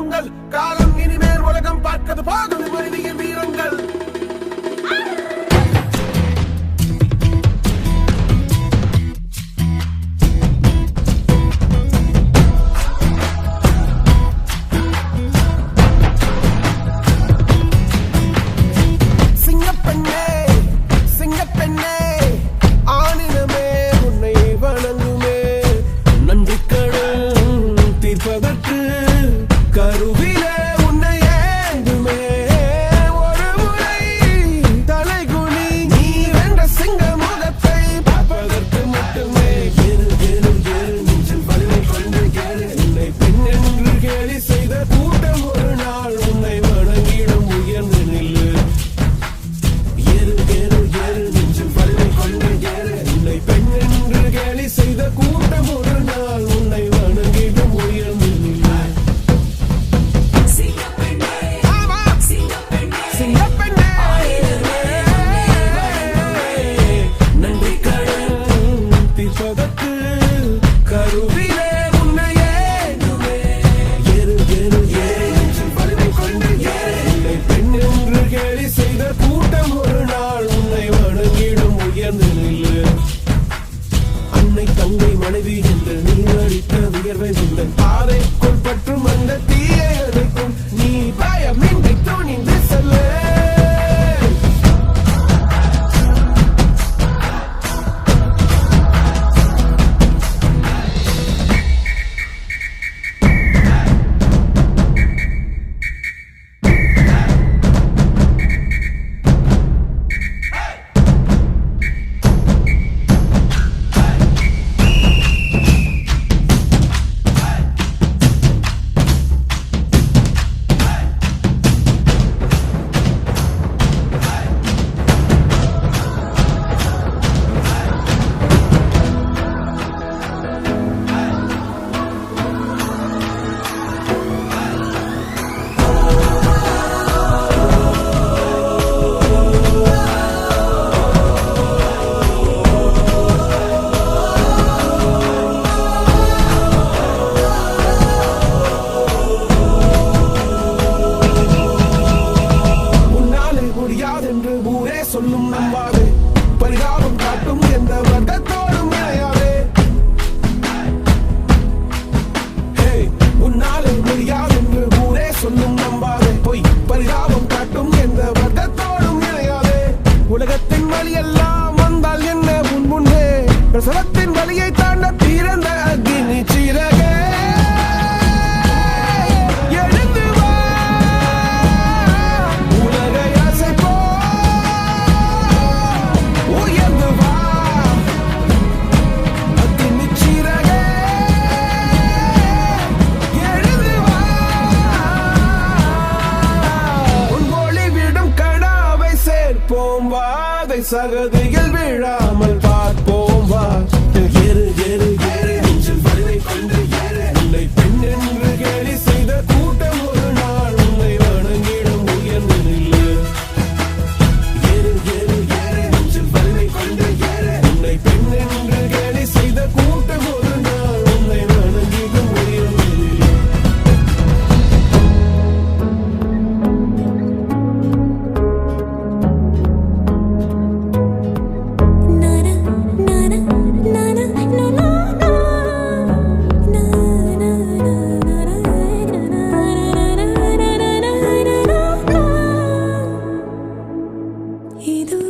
உங்கள் காலம் இனிமேல் உலகம் பார்க்கது போகுது மனிதியின் வாதை 一度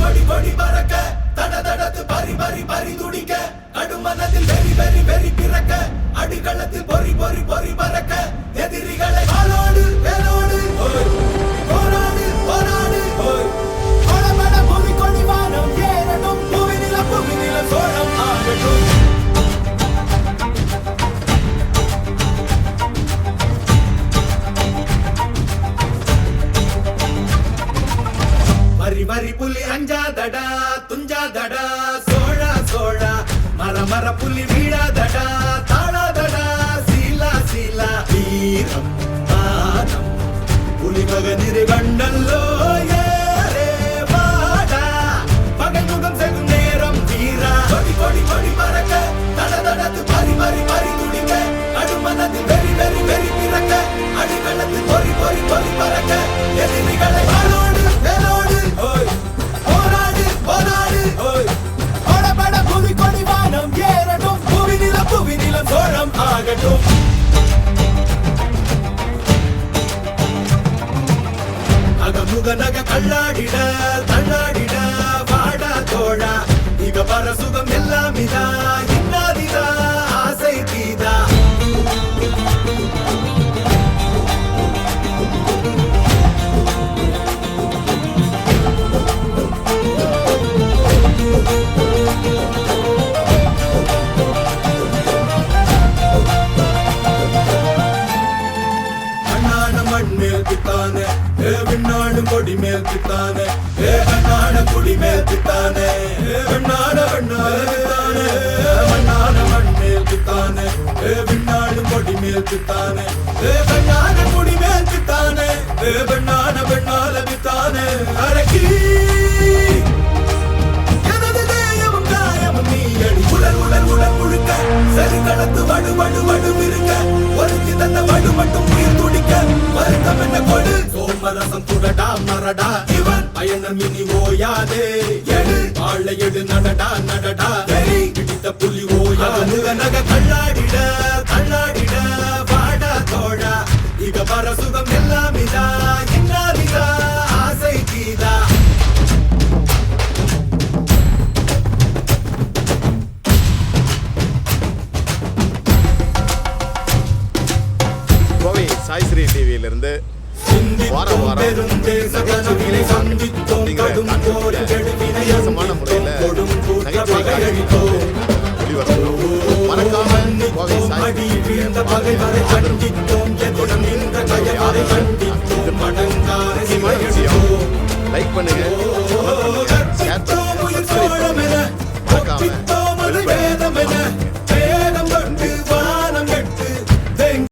கொடி கொடி பறக்க தட தடத்து பறி பறி பறி துடிக்க கடுமனத்தில் வெறி வெறி வெறி பிறக்க அடிகளத்தில் பொறி பொறி பொறி பறக்க எதிரிகளை வாளோடு வேலோடு. கொடி கொடி பறக்க தட தடத்து பறி பொறி பொறி பொறி பறக்க எதிரிகளை வேலோடு ஓய் போராடு போராடு ஓய் புவி கொடி வானம் ஏறட்டும். புவி புவி நிலம் சோழம் ஆகட்டும். அகமுக நக கல்லாடிட தானே பித்தானே ஏ கண்ணான குடி மேல் பித்தானே ஏ விண்ணான விண்ணால அரக்கி எனது தேயமும் காயமும் நீ அடி உடல் உடல் உடல் முழுக்க. சரி கடத்து வடு வடு வடு இருக்க ஒருத்தி தந்த வடு மட்டும் உயிர் துடிக்க. வருத்தம் என்ன கொடு. சோமரசம் துடடா மரடா. இவன் பயணம் இனி ஓயாதே. எடு. வாழ எடு நடடா நடடா. அடியில் வீழ்ந்த பகைவரை கண்டித்தோம். எதிரும் நின்ற கயவரை கண்டித்தோம். மடங்கார சிமையடித்தோம் லைக் பண்ணுங்க. கற்பித்தோம் உயிர் தோழமென கற்பித்தோம் அது